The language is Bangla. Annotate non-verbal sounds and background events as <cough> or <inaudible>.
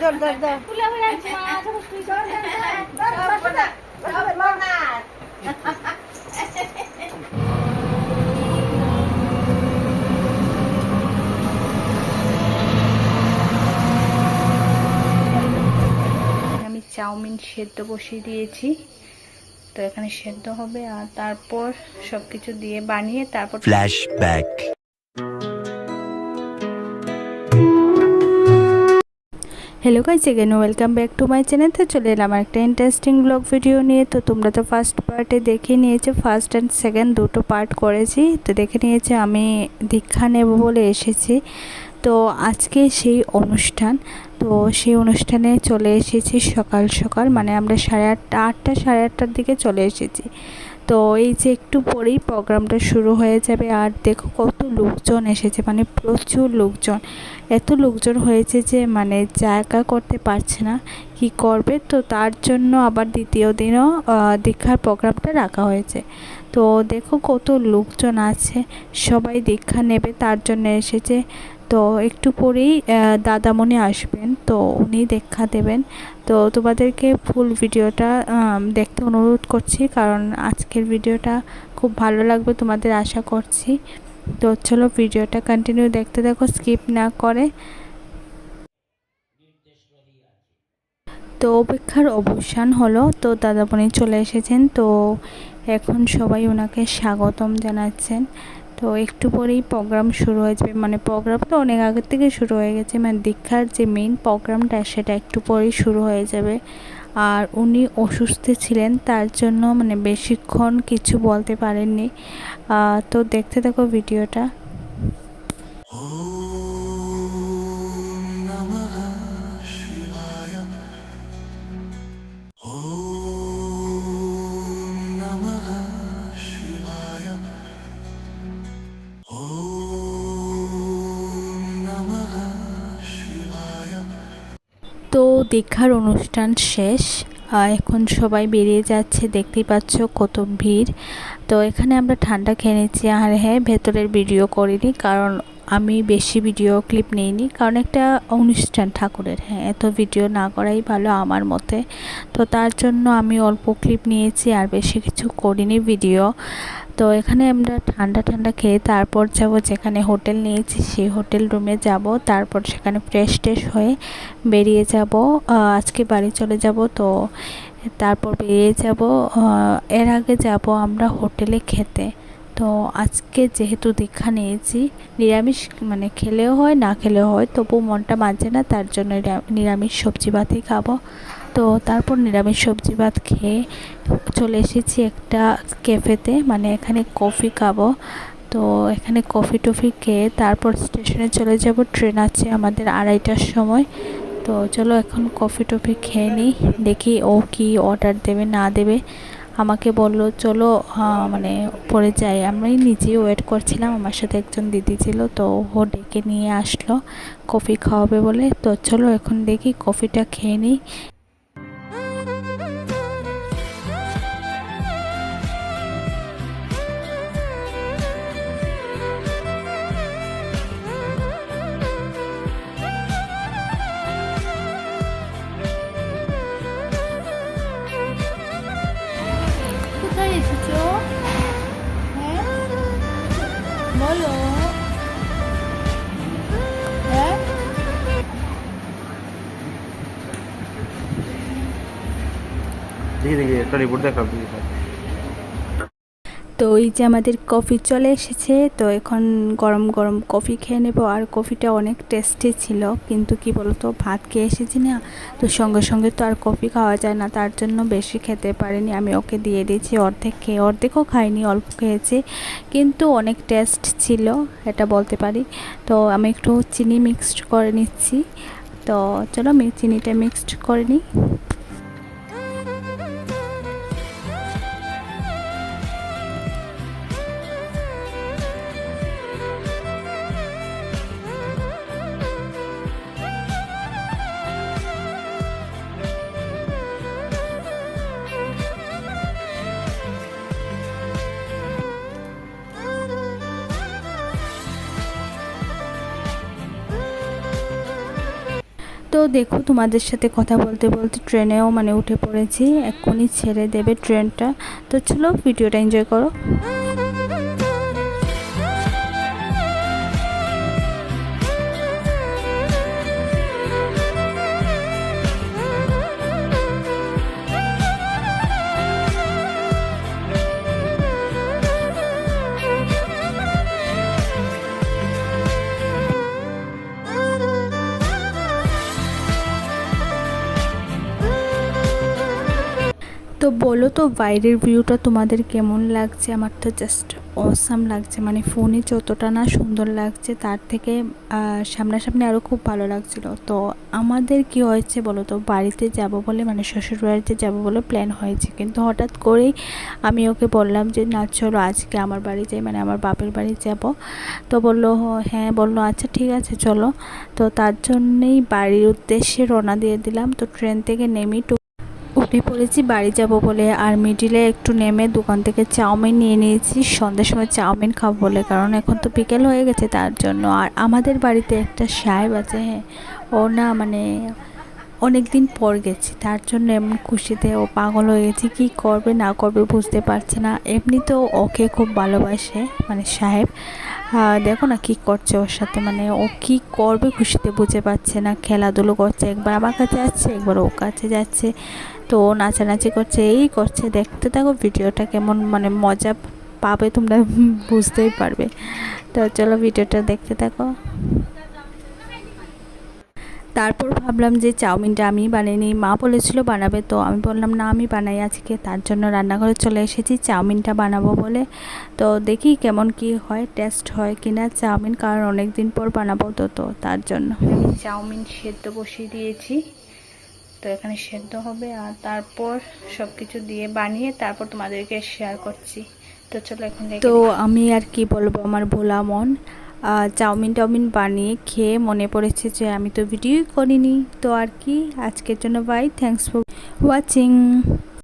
ধর ধর ধর। আমি চাউমিন সেদ্ধ বসিয়ে দিয়েছি। তো এখানে সেদ্ধ হবে আর তারপর সবকিছু দিয়ে বানিয়ে তারপর Flashback. Hello guys again welcome back to my channel তো চলে এলাম একটা ইন্টারেস্টিং ব্লগ ভিডিও নিয়ে। তো তোমরা তো ফার্স্ট পার্টে দেখে নিয়েছো ফার্স্ট অ্যান্ড সেকেন্ড দুটো পার্ট করেছি। তো দেখে নিয়েছে, আমি দীক্ষা নেব বলে এসেছি। তো আজকে সেই অনুষ্ঠান, তো সেই অনুষ্ঠানে চলে এসেছি সকাল সকাল। মানে আমরা সাড়ে আটটা আটটা, সাড়ে আটটার দিকে চলে এসেছি। তো এই যে একটু পরেই প্রোগ্রামটা শুরু হয়ে যাবে আর দেখো কত লোকজন এসেছে মানে প্রচুর লোকজন। এত লোকজন হয়েছে যে মানে জায়গা করতে পারছে না, কি করবে? তো তার জন্য আবার দ্বিতীয় দিনও দীক্ষার প্রোগ্রামটা রাখা হয়েছে। তো দেখো কত লোকজন আছে, সবাই দীক্ষা নেবে, তার জন্য এসেছে। তো একটু পরেই দাদামণি আসবেন, তো উনি দেখা দেবেন। তো তোমাদেরকে ফুল ভিডিওটা দেখতে অনুরোধ করছি, কারণ আজকের ভিডিওটা খুব ভালো লাগবে তোমাদের আশা করছি। তো চলো ভিডিওটা কন্টিনিউ দেখতে দেখো স্কিপ না করে। তো অপেক্ষার অবসান হলো, তো দাদামণি চলে এসেছেন, তো এখন সবাই ওনাকে স্বাগতম জানাচ্ছেন। তো একটু পরেই প্রোগ্রাম শুরু হয়ে যাবে। মানে প্রোগ্রাম তো অনেক আগের থেকে শুরু হয়ে গেছে। মানে দীক্ষার যে মেইন প্রোগ্রামটা সেটা একটু পরেই শুরু হয়ে যাবে। আর উনি অসুস্থ ছিলেন, তার জন্য মানে বেশিক্ষণ কিছু বলতে পারেননি। তো দেখতে থাকো ভিডিওটা। তো দীক্ষার অনুষ্ঠান শেষ। এখন সবাই বেরিয়ে যাচ্ছে, দেখতেই পাচ্ছ কত ভিড়। তো এখানে আমরা ঠান্ডা খেয়ে নিচ্ছি আর হ্যাঁ ভেতরের ভিডিও করিনি কারণ আমি বেশি ভিডিও ক্লিপ নিইনি কারণ একটা অনুষ্ঠান ঠাকুরের। হ্যাঁ এত ভিডিও না করাই ভালো আমার মতে। তো তার জন্য আমি অল্প ক্লিপ নিয়েছি আর বেশি কিছু করিনি ভিডিও। তো এখানে আমরা ঠান্ডা ঠান্ডা খেয়ে তারপর যাব যেখানে হোটেল নিয়েছি, সেই হোটেল রুমে যাব। তারপর সেখানে ফ্রেশ ট্রেশ হয়ে বেরিয়ে যাব। আজকে বাড়ি চলে যাব। তো তারপর বেরিয়ে যাব। এর আগে যাব আমরা হোটেলে খেতে। তো আজকে যেহেতু দীক্ষা নিয়েছি, নিরামিষ মানে খেলেও হয়, না খেলেও হয়, তবু মনটা মানছে না, তার জন্য নিরামিষ সবজি ভাতই খাব। তো তারপর নিরামিষ সবজি ভাত খেয়ে চলে এসেছি একটা ক্যাফেতে মানে এখানে কফি খাব। তো এখানে কফি টফি খেয়ে তারপর স্টেশনে চলে যাব। ট্রেন আছে আমাদের আড়াইটার সময়। তো চলো এখন কফি টফি খেয়ে নিই, দেখি ও কি অর্ডার দেবে, না দেবে। আমাকে বলল, চলো মানে পরে যাই। আমি নিজেই ওয়েট করছিলাম, আমার সাথে একজন দিদি ছিল, তো ও ডেকে নিয়ে আসলো। কফি খাওয়াবে বলে। তো চলো এখন দেখি কফিটা খেয়ে নিই। বলো হ্যাঁ দেখি দেখি একটা রিপোর্ট দেখাও প্লিজ তো এই যে আমাদের কফি চলে এসেছে, তো এখন গরম গরম কফি খেয়ে নেব। আর কফিটা অনেক টেস্টি ছিল, কিন্তু কি বলতো, ভাত খেয়ে এসেছি না। তো সঙ্গে সঙ্গে তো আর কফি খাওয়া যায় না, তার জন্য বেশি খেতে পারিনি। আমি ওকে দিয়ে দিয়েছি অর্ধেক খেয়ে, অর্ধেকও খাইনি, অল্প খেয়েছি। কিন্তু অনেক টেস্ট ছিল, এটা বলতে পারি। তো আমি একটু চিনি মিক্সড করে নিচ্ছি। তো চলো আমি চিনিটা মিক্সড করে নিই। দেখো, তোমাদের সাথে কথা বলতে বলতে ট্রেনেও মানে উঠে পড়েছি। এক্ষুনি ছেড়ে দেবে ট্রেনটা। তো চলো, ভিডিওটা এনজয় করো। তো বলো তো, বাইরের ভিউটা তোমাদের কেমন লাগছে? আমার তো জাস্ট অসাম লাগছে। মানে ফোনে যতটা না সুন্দর লাগছে, তার থেকে সামনাসামনি আরও খুব ভালো লাগছিল। তো আমাদের কি হয়েছে বলো তো? বাড়িতে যাব বলে মানে শ্বশুর বাড়িতে যাব বলে প্ল্যান হয়েছে। কিন্তু হঠাৎ করেই আমি ওকে বললাম যে, না, চলো আজকে আমার বাড়ি যাই মানে আমার বাপের বাড়ি যাব। তো বলল হ্যাঁ বলল আচ্ছা ঠিক আছে, চলো। তো তার জন্যেই বাড়ির উদ্দেশ্যে রওনা দিয়ে দিলাম। তো ট্রেন থেকে নেমেই উঠে পড়েছি বাড়ি যাব বলে, আর মিডিলে একটু নেমে দোকান থেকে চাউমিন নিয়ে নিয়েছি। সন্ধ্যের সময় চাউমিন খাব বলে, কারণ এখন তো বিকেল হয়ে গেছে তার জন্য। আর আমাদের বাড়িতে একটা সাহেব আছে হ্যাঁ ও না মানে অনেক দিন পর গেছি, তার জন্য এমন খুশিতে ও পাগল হয়ে গেছে। কী করবে, না করবে বুঝতে পারছে না। এমনি তো ওকে খুব ভালোবাসে মানে সাহেব। দেখো না কী করছে ওর সাথে মানে ও কী করবে খুশিতে বুঝে পাচ্ছে না। খেলাধুলো করছে, একবার আমার কাছে যাচ্ছে একবার ওর কাছে যাচ্ছে। তো নাচানাচি করছে, এই করছে। দেখতে থাকো ভিডিওটা কেমন মানে মজা পাবে তোমরা <laughs> বুঝতেই পারবে। তো চলো ভিডিওটা দেখতে থাকো। তারপর ভাবলাম যে চাউমিনটা আমি বানিয়ে নিই। মা বলেছিল বানাবে, তো আমি বললাম, না, আমি বানাই আজকে। তার জন্য রান্নাঘরে চলে এসেছি, চাউমিনটা বানাবো বলে। তো দেখি কেমন কি হয় টেস্ট হয় কিনা চাউমিন, কারণ অনেক দিন পর বানাবো তো তো তার জন্য। চাউমিন সেদ্ধ বসিয়ে দিয়েছি। তো এখানে সেদ্ধ হবে আর তারপর সব কিছু দিয়ে বানিয়ে তারপর তোমাদেরকে শেয়ার করছি। তো চলো এখন তো আমি আর কি বলব আমার ভোলা মন। চাউমিন টাউমিন বানিয়ে খেয়ে মনে পড়েছে যে আমি তো ভিডিওই করিনি। তো আর কি আজকের জন্য বাই থ্যাংকস ফর ওয়াচিং